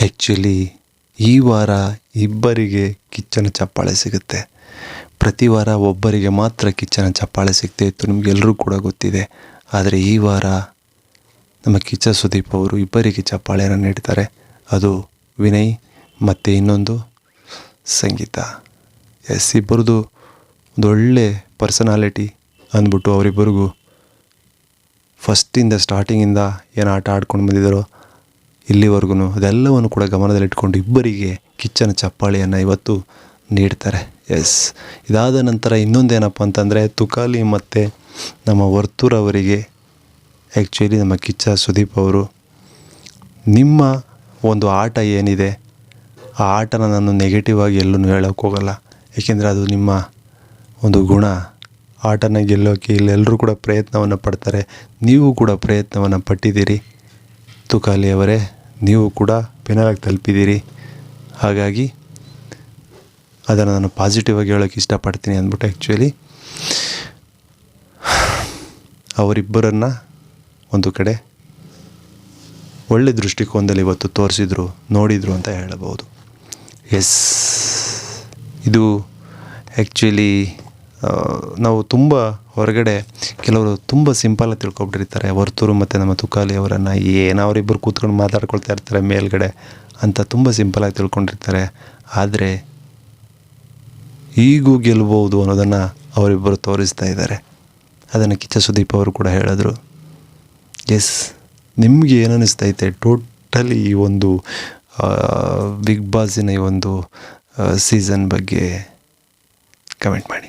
Actually ಈ ವಾರ ಇಬ್ಬರಿಗೆ ಕಿಚ್ಚನ ಚಪ್ಪಾಳೆ ಸಿಗುತ್ತೆ. ಪ್ರತಿ ವಾರ ಒಬ್ಬರಿಗೆ ಮಾತ್ರ ಕಿಚ್ಚನ ಚಪ್ಪಾಳೆ ಸಿಗ್ತಾ ಇತ್ತು. ನಿಮಗೆಲ್ಲರೂ ಕೂಡ ಗೊತ್ತಿದೆ. ಆದರೆ ಈ ವಾರ ನಮ್ಮ ಕಿಚ್ಚ ಸುದೀಪ್ ಅವರು ಇಬ್ಬರಿಗೆ ಚಪ್ಪಾಳೆಯನ್ನು ನೀಡ್ತಾರೆ. ಅದು ವಿನಯ್ ಮತ್ತು ಇನ್ನೊಂದು ಸಂಗೀತ. ಎಸ್ ಇಬ್ಬರದು ಒಂದು ಒಳ್ಳೆ ಪರ್ಸನಾಲಿಟಿ ಅಂದ್ಬಿಟ್ಟು ಅವರಿಬ್ಬರಿಗೂ ಫಸ್ಟಿಂದ ಸ್ಟಾರ್ಟಿಂಗಿಂದ ಏನು ಆಟ ಆಡ್ಕೊಂಡು ಬಂದಿದ್ದಾರೋ ಇಲ್ಲಿವರೆಗೂ ಅದೆಲ್ಲವನ್ನು ಕೂಡ ಗಮನದಲ್ಲಿಟ್ಕೊಂಡು ಇಬ್ಬರಿಗೆ ಕಿಚ್ಚನ ಚಪ್ಪಾಳಿಯನ್ನು ಇವತ್ತು ನೀಡ್ತಾರೆ. ಎಸ್ ಇದಾದ ನಂತರ ಇನ್ನೊಂದೇನಪ್ಪ ಅಂತಂದರೆ ತುಕಾಲಿ ಮತ್ತು ನಮ್ಮ ವರ್ತೂರ್ ಅವರಿಗೆ ಆ್ಯಕ್ಚುಲಿ ನಮ್ಮ ಕಿಚ್ಚ ಸುದೀಪ್ ಅವರು, ನಿಮ್ಮ ಒಂದು ಆಟ ಏನಿದೆ, ಆ ಆಟನ ನಾನು ನೆಗೆಟಿವ್ ಆಗಿ ಎಲ್ಲೂ ಹೇಳೋಕ್ಕೆ ಹೋಗಲ್ಲ. ಏಕೆಂದರೆ ಅದು ನಿಮ್ಮ ಒಂದು ಗುಣ. ಆಟನ ಗೆಲ್ಲೋಕ್ಕೆ ಇಲ್ಲೆಲ್ಲರೂ ಕೂಡ ಪ್ರಯತ್ನವನ್ನು ಪಡ್ತಾರೆ. ನೀವು ಕೂಡ ಪ್ರಯತ್ನವನ್ನು ಪಟ್ಟಿದ್ದೀರಿ. ತುಕಾಲಿ ಅವರೇ ನೀವು ಕೂಡ ಪೆನಲಾಗಿ ತಲುಪಿದ್ದೀರಿ. ಹಾಗಾಗಿ ಅದನ್ನು ನಾನು ಪಾಸಿಟಿವ್ ಆಗಿ ಹೇಳೋಕ್ಕೆ ಇಷ್ಟಪಡ್ತೀನಿ ಅಂದ್ಬಿಟ್ಟು ಆ್ಯಕ್ಚುಲಿ ಅವರಿಬ್ಬರನ್ನು ಒಂದು ಕಡೆ ಒಳ್ಳೆ ದೃಷ್ಟಿಕೋನದಲ್ಲಿ ಇವತ್ತು ತೋರಿಸಿದ್ರು, ನೋಡಿದರು ಅಂತ ಹೇಳಬಹುದು. ಎಸ್ ಇದು ಆ್ಯಕ್ಚುಲಿ ನಾವು ತುಂಬ ಹೊರಗಡೆ ಕೆಲವರು ತುಂಬ ಸಿಂಪಲ್ಲಾಗಿ ತಿಳ್ಕೊಬಿಟ್ಟಿರ್ತಾರೆ. ವರ್ತೂರು ಮತ್ತು ನಮ್ಮ ತುಕಾಲಿ ಅವರನ್ನು ಏನು ಅವರಿಬ್ಬರು ಕೂತ್ಕೊಂಡು ಮಾತಾಡ್ಕೊಳ್ತಾ ಇರ್ತಾರೆ ಮೇಲ್ಗಡೆ ಅಂತ ತುಂಬ ಸಿಂಪಲಾಗಿ ತಿಳ್ಕೊಂಡಿರ್ತಾರೆ. ಆದರೆ ಈಗೂ ಗೆಲ್ಬೋದು ಅನ್ನೋದನ್ನು ಅವರಿಬ್ಬರು ತೋರಿಸ್ತಾ ಇದ್ದಾರೆ. ಅದನ್ನು ಕಿಚ್ಚ ಸುದೀಪ್ ಅವರು ಕೂಡ ಹೇಳಿದ್ರು. ಎಸ್, ನಿಮಗೆ ಏನು ಟೋಟಲಿ ಈ ಒಂದು ಬಿಗ್ ಬಾಸಿನ ಈ ಒಂದು ಸೀಸನ್ ಬಗ್ಗೆ? ಕಮೆಂಟ್ ಮಾಡಿ.